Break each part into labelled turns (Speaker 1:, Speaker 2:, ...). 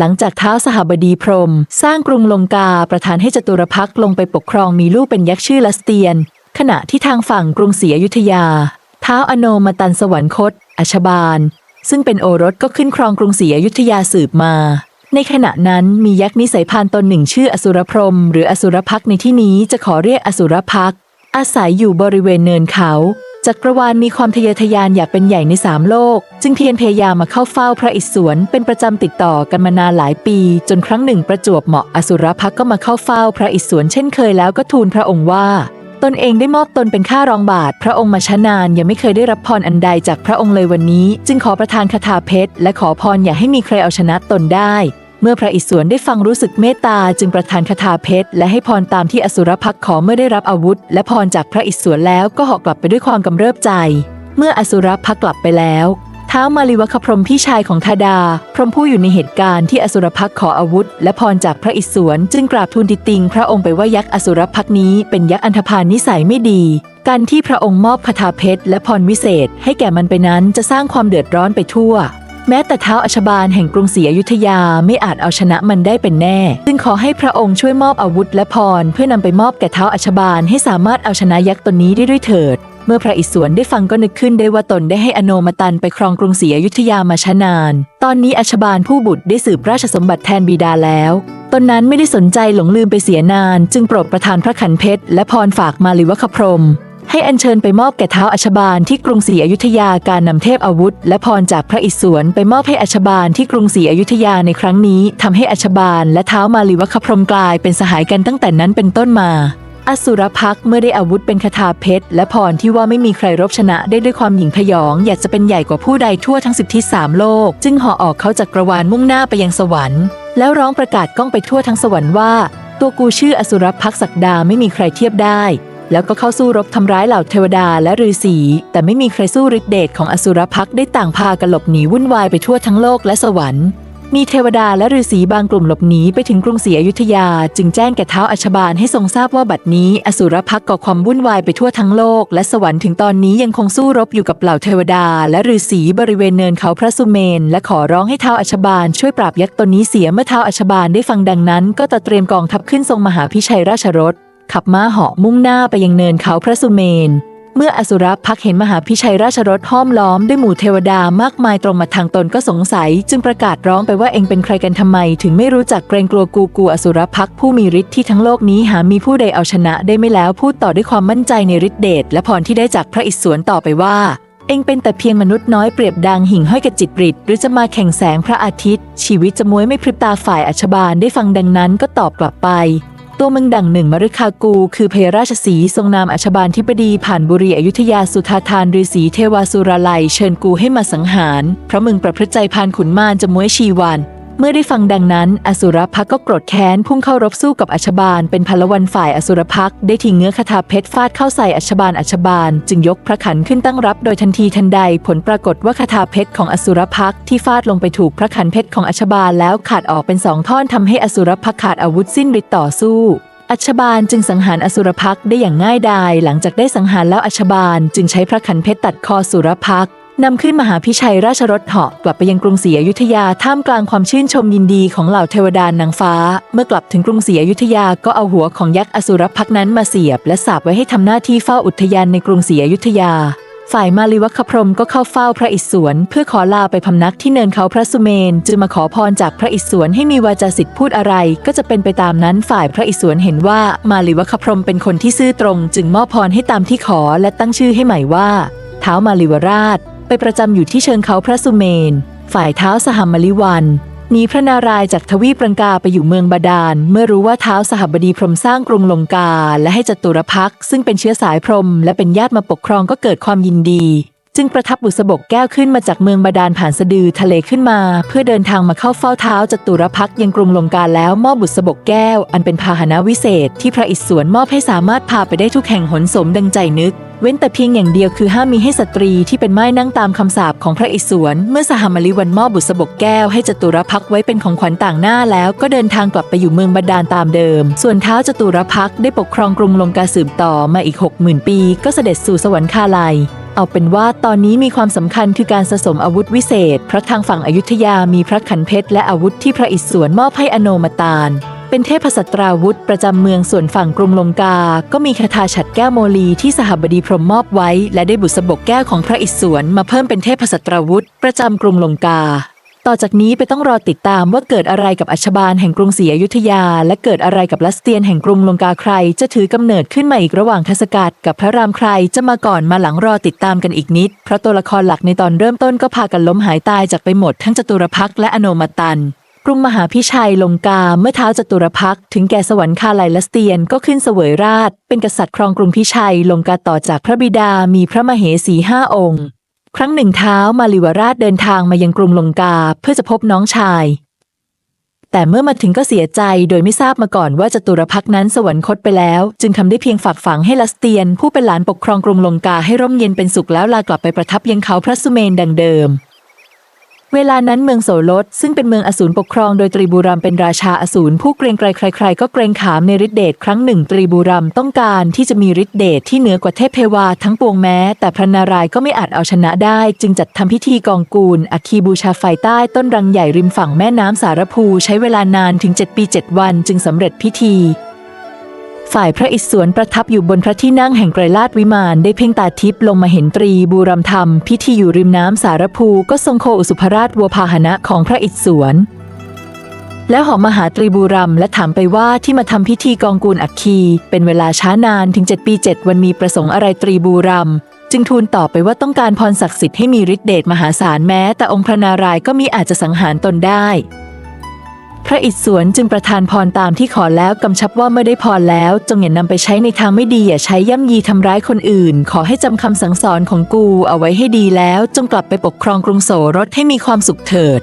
Speaker 1: หลังจากเท้าสหบดีพรม สร้างกรุงลงกาประทานให้จตุรพักษ์ลงไปปกครองมีลูกเป็นยักษ์ชื่อลัสเตียน ขณะที่ทางฝั่งกรุงศรีอยุธยา เท้าอโนมาตันสวรรคต อัชบาล ซึ่งเป็นโอรสก็ขึ้นครองกรุงศรีอยุธยาสืบมา ในขณะนั้นมียักษ์นิสัยพานตนหนึ่งชื่ออสุรพรม หรืออสุรพักในที่นี้จะขอเรียกอสุรพักอาศัยอยู่บริเวณเนินเขา จักรวาลมีความทะเยอทะยานอยากเป็นใหญ่ในสามโลก จึงเพียรพยายามมาเข้าเฝ้าพระอิศวรเป็นประจำติดต่อกันมานานหลายปี จนครั้งหนึ่งประจวบเหมาะอสุรพักก็มาเข้าเฝ้าพระอิศวรเช่นเคยแล้วก็ทูลพระองค์ว่า ตนเองได้มอบตนเป็นข้ารองบาท พระองค์มาช้านานยังไม่เคยได้รับพรอันใดจากพระองค์เลยวันนี้ จึงขอประทานคาถาเพชรและขอพรอย่าให้มีใครเอาชนะตนได้ เมื่อพระอิศวรได้ฟังรู้สึกเมตตาจึงประทานคาถาเพชรและให้พรตามที่อสุรพักษ์ขอเมื่อได้รับอาวุธ และพรจากพระอิศวรแล้วก็เหาะกลับไปด้วยความกำเริบใจ เมื่ออสุรพักกลับไปแล้วท้าวมาลิวคพรมพี่ชายของทาดา พรมผู้อยู่ในเหตุการณ์ที่อสุรพักษ์ขออาวุธ และพรจากพระอิศวรจึงกราบทูลติติง พระองค์ไปว่ายักษ์อสุรพักษ์นี้เป็นยักษ์อันธพาลนิสัยไม่ดี การที่พระองค์มอบคาถาเพชรและพรวิเศษ ให้แก่มันไปนั้นจะสร้างความเดือดร้อนไปทั่ว แม้แต่เท้าอัชบาลแห่งกรุงศรีอยุธยาไม่อาจเอาชนะมันได้เป็นแน่ จึงขอให้พระองค์ช่วยมอบอาวุธและพร เพื่อนำไปมอบแก่เท้าอัชบาลให้สามารถเอาชนะยักษ์ตนนี้ได้ด้วยเถิด เมื่อพระอิศวรได้ฟังก็นึกขึ้นได้ว่าตนได้ให้อโนมตันไปครองกรุงศรีอยุธยามาช้านาน ตอนนี้อัชบาลผู้บุตรได้สืบราชสมบัติแทนบิดาแล้วตนนั้นไม่ได้สนใจหลงลืมไปเสียนาน จึงโปรดประทานพระขันเพชรและพรฝากมาลิวคพรม ให้อัญเชิญไปมอบแก่เท้าอัชบาลที่กรุงศรีอยุธยาการนำเทพอาวุธ และพรจากพระอิศวรไปมอบให้อัชบาลที่กรุงศรีอยุธยาในครั้งนี้ทำให้อัชบาลและเท้ามาลีวัคพรมกลายเป็นสหายกันตั้งแต่นั้นเป็นต้นมาอสุรพักษ์เมื่อได้อาวุธเป็นคาถาเพชร และพรที่ว่าไม่มีใครรบชนะได้ด้วยความหยิ่งพยอง อยากจะเป็นใหญ่กว่าผู้ใดทั่วทั้งสิบทิศสามโลก จึงห่อออกเขาจากกระวาลมุ่งหน้าไปยังสวรรค์ แล้วร้องประกาศก้องไปทั่วทั้งสวรรค์ว่า ตัวกูชื่ออสุรพักษ์ศักดาไม่มีใครเทียบได้ แล้วก็เข้าสู้รบทำร้ายเหล่าเทวดาและฤาษีแต่ไม่มีใครสู้ฤทธิเดชของอสุรพักได้ต่างพากันหลบหนีวุ่นวายไปทั่วทั้งโลกและสวรรค์มีเทวดาและฤาษีบางกลุ่มหลบหนีไปถึงกรุงศรีอยุธยา จึงแจ้งแก่เท้าอัชบาลให้ทรงทราบว่าบัดนี้อสุรพักก่อความวุ่นวายไปทั่วทั้งโลก และสวรรค์ถึงตอนนี้ยังคงสู้รบอยู่กับเหล่าเทวดา และฤาษีบริเวณเนินเขาพระสุเมน และขอร้องให้เท้าอัชบาลช่วยปราบยักษ์ตนนี้เสียเมื่อเท้าอัชบาลได้ฟังดังนั้น ก็ตะเตรียมกองทัพขึ้นทรงมหาพิชัยราชรถ ขับม้าเหาะมุ่งหน้าไปยังเนินเขาพระสุเมน เมื่ออสุรพักษ์เห็นมหาพิชัยราชรถห้อมล้อมด้วยหมู่เทวดามากมายตรงมาทางตนก็สงสัย จึงประกาศร้องไปว่าเองเป็นใครกันทำไม ถึงไม่รู้จักเกรงกลัวกูกูอสุรพักษ์ผู้มีฤทธิ์ที่ทั้งโลกนี้หามีผู้ใดเอาชนะได้ไม่แล้วพูดต่อด้วยความมั่นใจในฤทธิเดชและพรที่ได้จากพระอิศวรต่อไปว่าเองเป็นแต่เพียงมนุษย์น้อยเปรียบดังหิ่งห้อยกับจิตริดหรือจะมาแข่งแสงพระอาทิตย์ ชีวิตจะม้วยไม่พริบตาฝ่ายอัชบาลได้ฟังดังนั้นก็ตอบกลับไป ตัวเมืองดังหนึ่งมฤคากู คือเพราชสีทรงนามอัชบาลทิบดีผ่านบุรีอยุธยาสุธาทานฤาษีเทวาสุราลัย เชิญกูให้มาสังหาร เพราะมึงประพฤติใจพานขุนมารจะม้วยชีวัน เมื่อได้ฟังดังนั้น อสุรพักก็โกรธแค้นพุ่งเข้ารบสู้กับอัชบาลเป็นพลวันฝ่ายอสุรพักได้ทิ้งเงื้อคาถาเพชรฟาดเข้าใส่อัชบาลอัชบาลจึงยกพระขันขึ้นตั้งรับโดยทันทีทันใดผลปรากฏว่าคาถาเพชรของอสุรพักที่ฟาดลงไปถูกพระขันเพชรของอัชบาลแล้วขาดออกเป็นสองท่อนทำให้อสุรพักขาดอาวุธสิ้นฤทธิ์ต่อสู้อัชบาลจึงสังหารอสุรพักได้อย่างง่ายดาย หลังจากได้สังหารแล้วอัชบาลจึงใช้พระขันเพชรตัดคอสุรพัก นำขึ้นมหาพิชัยราชรถเหาะกลับไปยังกรุงศรีอยุธยาท่ามกลางความชื่นชมยินดีของเหล่าเทวดานางฟ้า เมื่อกลับถึงกรุงศรีอยุธยาก็เอาหัวของยักษ์อสุรพักนั้นมาเสียบ และสาบไว้ให้ทำหน้าที่เฝ้าอุทยานในกรุงศรีอยุธยา ฝ่ายมาลิวัคพรหมก็เข้าเฝ้าพระอิศวรเพื่อขอลาไปพำนักที่เนินเขาพระสุเมนจึงมาขอพรจากพระอิศวรให้มีวาจาสิทธิ์พูดอะไร ก็จะเป็นไปตามนั้นฝ่ายพระอิศวรเห็นว่ามาลิวัคพรหมเป็นคนที่ซื่อตรง จึงมอบพรให้ตามที่ขอและตั้งชื่อให้ใหม่ว่า เท้ามาลิวราช ไปประจำอยู่ที่เชิงเขาพระสุเมน ฝ่ายเท้าสหมลิวันหนีพระนารายจากทวีปรังกาไปอยู่เมืองบาดาล เมื่อรู้ว่าเท้าสหบดีพรมสร้างกรุงลงกา และให้จตุรพักซึ่งเป็นเชื้อสายพรม และเป็นญาติมาปกครองก็เกิดความยินดี จึงประทับบุษบกแก้วขึ้นมาจากเมืองบาดาลผ่านสะดือทะเลขึ้นมา เพื่อเดินทางมาเข้าเฝ้าเท้าจตุรพักยังกรุงลงกาแล้วมอบบุษบกแก้ว อันเป็นพาหนะวิเศษ ที่พระอิศวรมอบให้สามารถพาไปได้ทุกแห่งหนสมดังใจนึก เว้นแต่เพียงอย่างเดียวคือห้ามมีให้สตรีที่เป็นไม้นั่งตามคำสาปของพระอิศวรเมื่อสหมลิวันมอบบุษบกแก้วให้จตุรพักไว้เป็นของขวัญต่างหน้าแล้วก็เดินทางกลับไปอยู่เมืองบาดาลตามเดิม ส่วนเท้าจตุรพักได้ปกครองกรุงลงกาสืบต่อมาอีกหกหมื่นปี ก็เสด็จสู่สวรรคาลัยเอาเป็นว่าตอนนี้มีความสำคัญคือการสะสมอาวุธวิเศษ เพราะทางฝั่งอยุธยามีพระขันเพชรและอาวุธที่พระอิศวรมอบให้อโนมาตาน เป็นเทพสัตราวุธประจำเมืองส่วนฝั่งกรุงลงกา ก็มีคาถาฉัดแก้วโมลีที่สหบดีพรหมมอบไว้ และได้บุษบกแก้วของพระอิศวรมาเพิ่มเป็นเทพสัตราวุธประจำกรุงลงกา ต่อจากนี้ไปต้องรอติดตามว่าเกิดอะไรกับอัชบาลแห่งกรุงศรีอยุธยา และเกิดอะไรกับลัสเตียนแห่งกรุงลงกาใคร จะถือกำเนิดขึ้นมาอีกระหว่างทศกัณฐ์กับพระรามใครจะมาก่อนมาหลังรอติดตามกันอีกนิด เพราะตัวละครหลักในตอนเริ่มต้นก็พากันล้มหายตายจากไปหมดทั้งจตุรพักษ์และอโนมาตัน รุงมหาพิชัยลงกาเมื่อเท้าจตุรพักถึงแก่สวรรคาลัยลัสเตียนก็ขึ้นเสวยราช เป็นกษัตริย์ครองกรุงพิชัยลงกาต่อจากพระบิดามีพระมเหสีห้าองค์ ครั้งหนึ่งเท้ามาลิวราชเดินทางมายังกรุงลงกาเพื่อจะพบน้องชาย แต่เมื่อมาถึงก็เสียใจโดยไม่ทราบมาก่อนว่าจตุรพักนั้นสวรรคตไปแล้ว จึงทำได้เพียงฝากฝังให้ลัสเตียน ผู้เป็นหลานปกครองกรุงลงกาให้ร่มเย็นเป็นสุขแล้วลากลับไปประทับยังเขาพระสุเมนดังเดิม เวลานั้นเมืองโสรถซึ่งเป็นเมืองอสูรปกครองโดยตรีบูรัมเป็นราชาอสูรผู้เกรงไกรใคร ๆ ก็เกรงขามในฤทธิเดชครั้งหนึ่งตรีบูรัมต้องการที่จะมีฤทธิเดชที่เหนือกว่าเทพเทวาทั้งปวงแม้ แต่พระนารายณ์ก็ไม่อาจเอาชนะได้ จึงจัดทำพิธีกองกูลอคีบูชาไฟใต้ต้นรังใหญ่ริมฝั่งแม่น้ำสารภู ใช้เวลานานถึง 7 ปี 7 วัน จึงสำเร็จพิธี ฝ่ายพระอิศวรประทับอยู่บนพระที่นั่งแห่งไกรลาดวิมานได้เพ่งตาทิพย์ลงมาเห็นตรีบูรำธรรม พิธีอยู่ริมน้ำสารภูก็ทรงโคอุสุภราชวัวพาหนะของพระอิศวรแล้วหอมมาหาตรีบูรัมและถามไปว่าที่มาทำพิธีกองกูลอัคคี เป็นเวลาช้านานถึง 7 ปี 7 วันมีประสงค์อะไรตรีบูรัม จึงทูลตอบไปว่าต้องการพรศักดิ์สิทธิ์ให้มีฤทธิเดชมหาศาลแม้ แต่องค์พระนารายณ์ก็มีอาจจะสังหารตนได้ พระอิศวรจึงประทานพรตามที่ขอแล้วกำชับว่าเมื่อได้พรแล้ว จงอย่านำไปใช้ในทางไม่ดีอย่าใช้ย่ำยีทำร้ายคนอื่น ขอให้จำคำสั่งสอนของกูเอาไว้ให้ดีแล้ว จงกลับไปปกครองกรุงโสรถให้มีความสุขเถิด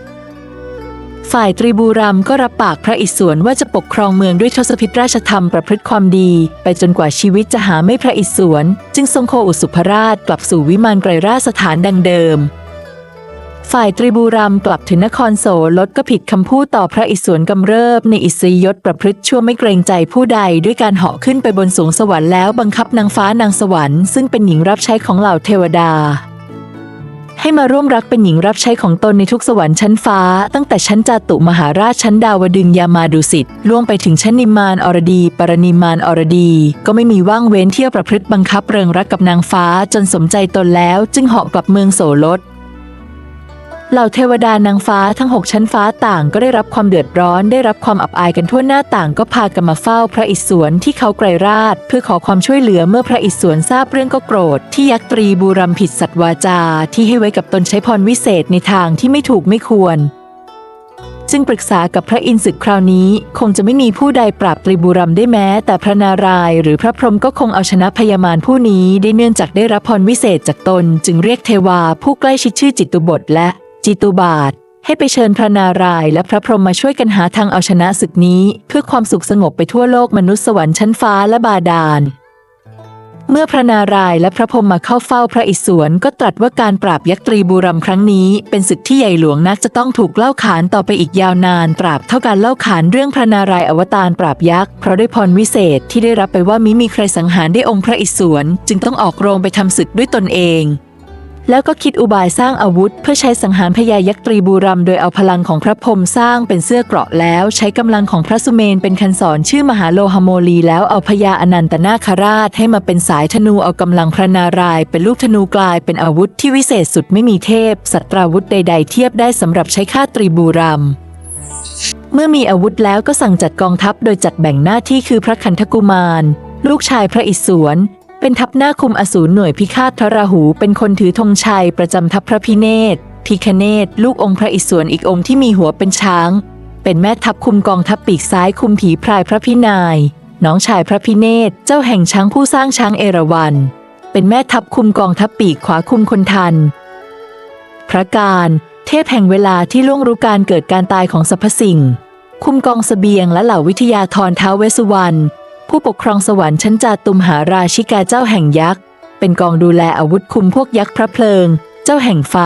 Speaker 1: ฝ่ายตรีบูรัมก็รับปากพระอิศวรว่าจะปกครองเมืองด้วยทศพิธราชธรรมประพฤติความดี ไปจนกว่าชีวิตจะหาไม่พระอิศวรจึงทรงโคอุสุภราชกลับสู่วิมานไกรราชสถานดังเดิม ฝ่ายตรีบูรัมกลับถึงนครโสลดก็ผิดคำพูดต่อพระอิศวรกำเริบในอิสริยศประพฤติชั่วไม่เกรงใจผู้ใดด้วยการเหาะขึ้นไปบนสูงสวรรค์แล้วบังคับนางฟ้านางสวรรค์ซึ่งเป็นหญิงรับใช้ของเหล่าเทวดา ให้มาร่วมรักเป็นหญิงรับใช้ของตนในทุกสวรรค์ชั้นฟ้า ตั้งแต่ชั้นจาตุมหาราชชั้นดาวดึงยามาดุสิตล่วงไปถึงชั้นนิมานอรดี ปรนิมมานอรดี ก็ไม่มีว่างเว้นเที่ยวประพฤติบังคับเริงรักกับนางฟ้าจนสมใจตนแล้ว จึงเหาะกลับเมืองโสรถ เหล่าเทวดานางฟ้าทั้งหกชั้นฟ้าต่างก็ได้รับความเดือดร้อนได้รับความอับอายกันทั่วหน้าต่างก็พากันมาเฝ้าพระอิศวรที่เขาไกรราช เพื่อขอความช่วยเหลือเมื่อพระอิศวรทราบเรื่องก็โกรธ ที่ยักษ์ตรีบูรัมผิดสัตว์วาจา ที่ให้ไว้กับตนใช้พรวิเศษในทางที่ไม่ถูกไม่ควร จึงปรึกษากับพระอินทร์ศึกคราวนี้คงจะไม่มีผู้ใดปราบตรีบูรัมได้แม้ แต่พระนารายณ์หรือพระพรหมก็คงเอาชนะพยามารผู้นี้ได้เนื่องจากได้รับพรวิเศษจากตน จึงเรียกเทวาผู้ใกล้ชิดชื่อจิตตุบทและ จิตุบาท ให้ไปเชิญพระนารายณ์และพระพรหมมาช่วยกันหาทางเอาชนะศึกนี้ เพื่อความสุขสงบไปทั่วโลกมนุษย์สวรรค์ชั้นฟ้าและบาดาล เมื่อพระนารายณ์และพระพรหมมาเข้าเฝ้าพระอิศวรก็ตรัสว่าการปราบยักษ์ตรีบูรัมครั้งนี้ เป็นศึกที่ใหญ่หลวงนักจะต้องถูกเล่าขานต่อไปอีกยาวนาน ตราบเท่าการเล่าขานเรื่องพระนารายณ์อวตารปราบยักษ์เพราะด้วยพรวิเศษที่ได้รับไปว่ามิมีใครสังหารได้องค์พระอิศวรจึงต้องออกโรงไปทำศึกด้วยตนเอง แล้วก็คิดอุบายสร้างอาวุธ เพื่อใช้สังหารพญายักษ์ตรีบูรัมโดยเอาพลังของพระพรหมสร้างเป็นเสื้อเกราะแล้ว ใช้กำลังของพระสุเมนเป็นคันศรชื่อมหาโลหโมลีแล้วเอาพญาอนันตนาคราชให้มาเป็นสายธนูเอากำลังพระนารายเป็นลูกธนูกลายเป็นอาวุธที่วิเศษสุดไม่มีเทพสัตราวุธใด ๆ เทียบได้สำหรับใช้ฆ่าตรีบูรัมเมื่อมีอาวุธแล้วก็สั่งจัดกองทัพโดยจัดแบ่งหน้าที่คือพระคันธกุมาร ลูกชายพระอิศวร เป็นทัพหน้าคุมอสูรหน่วยพิฆาตทราหู เป็นคนถือธงชัยประจำทัพพระพิเนศพิคเนตลูกองค์พระอิศวรอีกองค์ที่มีหัวเป็นช้าง เป็นแม่ทัพคุมกองทัพปีกซ้ายคุมผีพรายพระพินาย น้องชายพระพิเนศเจ้าแห่งช้างผู้สร้างช้างเอราวัณเป็นแม่ทัพคุมกองทัพปีกขวาคุมคนทัน พระการเทพแห่งเวลาที่ล่วงรู้การเกิดการตายของสรรพสิ่ง คุมกองเสบียงและเหล่าวิทยาธรท้าวเวสุวรรณ ผู้ปกครองสวรรค์ชั้นจาตุมหาราชิกาเจ้าแห่งยักษ์ เป็นกองดูแลอาวุธคุมพวกยักษ์พระเพลิง เจ้าแห่งไฟ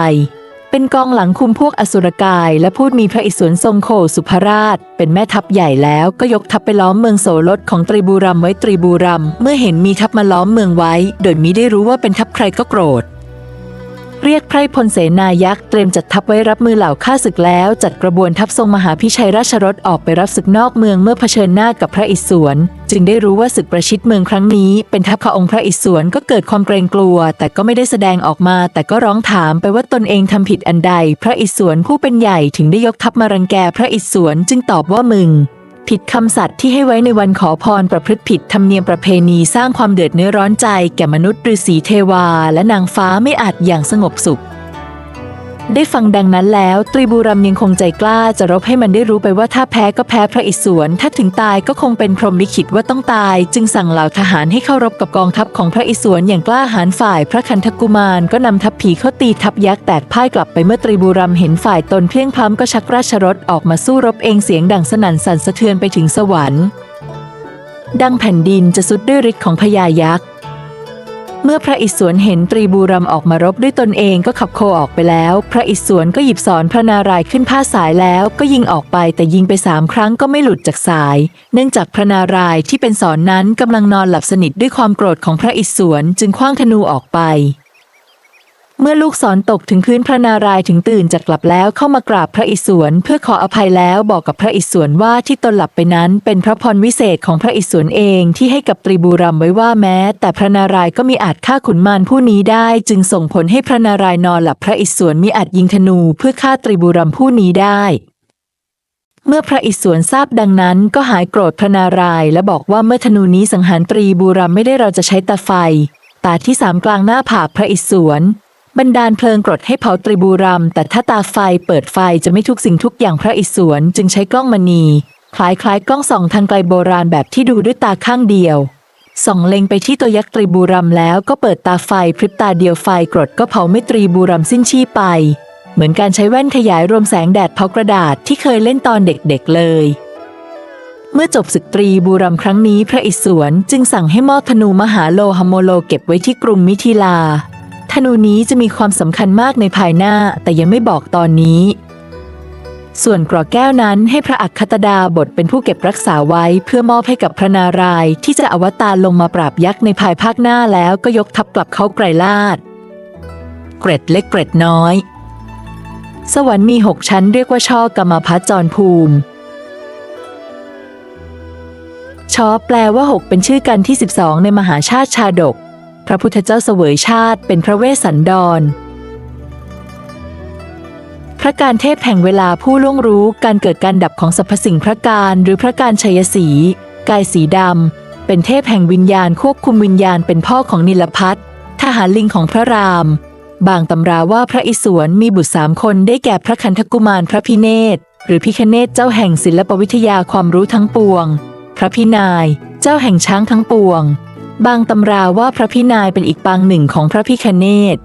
Speaker 1: เป็นกองหลังคุมพวกอสุรกาย และพูดมีพระอิศวรทรงโคสุภราช เป็นแม่ทัพใหญ่แล้วก็ยกทัพไปล้อมเมืองโสรถของตรีบูรัมไว้ตรีบูรัมเมื่อเห็นมีทัพมาล้อมเมืองไว้ โดยมิได้รู้ว่าเป็นทัพใครก็โกรธ เรียกไพรพลเสนายักษ์เตรียมจัดทัพไว้รับมือเหล่าข้าศึกแล้ว จัดกระบวนทัพทรงมหาพิชัยราชรถออกไปรับศึกนอกเมืองเมื่อเผชิญหน้ากับพระอิศวร จึงได้รู้ว่าศึกประชิดเมืองครั้งนี้ เป็นทัพขององค์พระอิศวรก็เกิดความเกรงกลัว แต่ก็ไม่ได้แสดงออกมา แต่ก็ร้องถามไปว่าตนเองทำผิดอันใด พระอิศวรผู้เป็นใหญ่ถึงได้ยกทัพมารังแกพระอิศวรจึงตอบว่ามึง ผิดคำสัตย์ที่ให้ไว้ในวันขอพรประพฤติผิดธรรมเนียมประเพณีสร้างความเดือดเนื้อร้อนใจแก่มนุษย์ฤาษีเทวาและนางฟ้าไม่อาจอย่างสงบสุข ได้ฟังดังนั้นแล้ว ตรีบูรัมยังคงใจกล้าจะรบให้มันได้รู้ไปว่าถ้าแพ้ก็แพ้พระอิศวรถ้าถึงตายก็คงเป็นพรหมลิขิตว่าต้องตาย จึงสั่งเหล่าทหารให้เข้ารบกับกองทัพของพระอิศวรอย่างกล้าหาญฝ่ายพระคันธกุมารก็นำทัพผีเข้าตีทัพยักษ์แตกพ่ายกลับไปเมื่อตรีบูรัมเห็นฝ่ายตนเพลียงพล้ำก็ชักราชรถออกมาสู้รบเองเสียงดังสนั่นสั่นสะเทือนไปถึงสวรรค์ดังแผ่นดินจะสุดด้วยฤทธิ์ของพญายักษ์ เมื่อพระอิศวรเห็นตรีบูรัมออกมารบด้วยตนเองก็ขับโคออกไปแล้ว พระอิศวรก็หยิบสอนพระนารายณ์ขึ้นผ้าสายแล้วก็ยิงออกไปแต่ยิงไปสามครั้งก็ไม่หลุดจากสาย เนื่องจากพระนารายณ์ที่เป็นสอนนั้นกำลังนอนหลับสนิทด้วยความโกรธของพระอิศวรจึงคว้างธนูออกไป เมื่อลูกศรตกถึงพื้นพระนารายณ์ถึงตื่นจากกลับแล้วเข้ามากราบพระอิศวรเพื่อขออภัยแล้วบอกกับพระอิศวรว่าที่ตนหลับไปนั้นเป็นพระพรวิเศษของพระอิศวรเองที่ให้กับตรีบูรัมไว้ว่าแม้ แต่พระนารายณ์ก็มีอาจฆ่าขุนมารผู้นี้ได้ จึงส่งผลให้พระนารายณ์นอนหลับพระอิศวรมีอาจยิงธนูเพื่อฆ่าตรีบูรัมผู้นี้ได้เมื่อพระอิศวรทราบดังนั้นก็หายโกรธพระนารายณ์และบอกว่าเมื่อธนูนี้สังหารตรีบูรัมไม่ได้เราจะใช้ตาไฟ ตาที่สามกลางหน้าผากพระอิศวร บันดาลเพลิงกรดให้เผาตรีบูรัม แต่ถ้าตาไฟเปิดไฟจะไม่ทุกสิ่งทุกอย่างพระอิศวรจึงใช้กล้องมณีคล้ายคล้ายๆ กล้องส่องทางไกลโบราณแบบที่ดูด้วยตาข้างเดียว ส่องเล็งไปที่ตัวยักษ์ตรีบูรัมแล้วก็เปิดตาไฟพริบตาเดียวไฟกรดก็เผาไม่ตรีบูรัมสิ้นชีพไป เหมือนการใช้แว่นขยายรวมแสงแดดเผากระดาษที่เคยเล่นตอนเด็กๆเลย เมื่อจบศึกตรีบูรัมครั้งนี้พระอิศวรจึงสั่งให้มอบธนูมหาโลหโมโลเก็บไว้ที่กรุงมิถิลา นูนี้จะมีความสำคัญมากในภายหน้าแต่ยังไม่บอกตอนนี้ ส่วนกรอแก้วนั้นให้พระอัคคตดาบทเป็นผู้เก็บรักษาไว้เพื่อมอบให้กับพระนารายณ์ที่จะอวตารลงมาปราบยักษ์ในภายภาคหน้าแล้วก็ยกทัพกลับเข้าไกรลาดเกร็ดเล็กเกร็ดน้อย สวรรค์มีหกชั้นเรียกว่าช่อกรรมพัจรภูมิชอแปลว่าหกเป็นชื่อกันที่ 12 ในมหาชาติชาดก พระพุทธเจ้าเสวยชาติเป็นพระเวสสันดร พระการเทพแห่งเวลาผู้ล่วงรู้การเกิดการดับของสรรพสิ่งพระการหรือพระการชัยศรีกายสีดำเป็นเทพแห่งวิญญาณควบคุมวิญญาณเป็นพ่อของนิลพัททหารลิงของพระราม บางตำราว่าพระอิศวรมีบุตรสามคนได้แก่พระคันธกุมารพระพิเนศหรือพิคเนศเจ้าแห่งศิลปวิทยาความรู้ทั้งปวง พระพินาย เจ้าแห่งช้างทั้งปวง บางตำราว่าพระพินายเป็นอีกปางหนึ่งของพระพิคเนต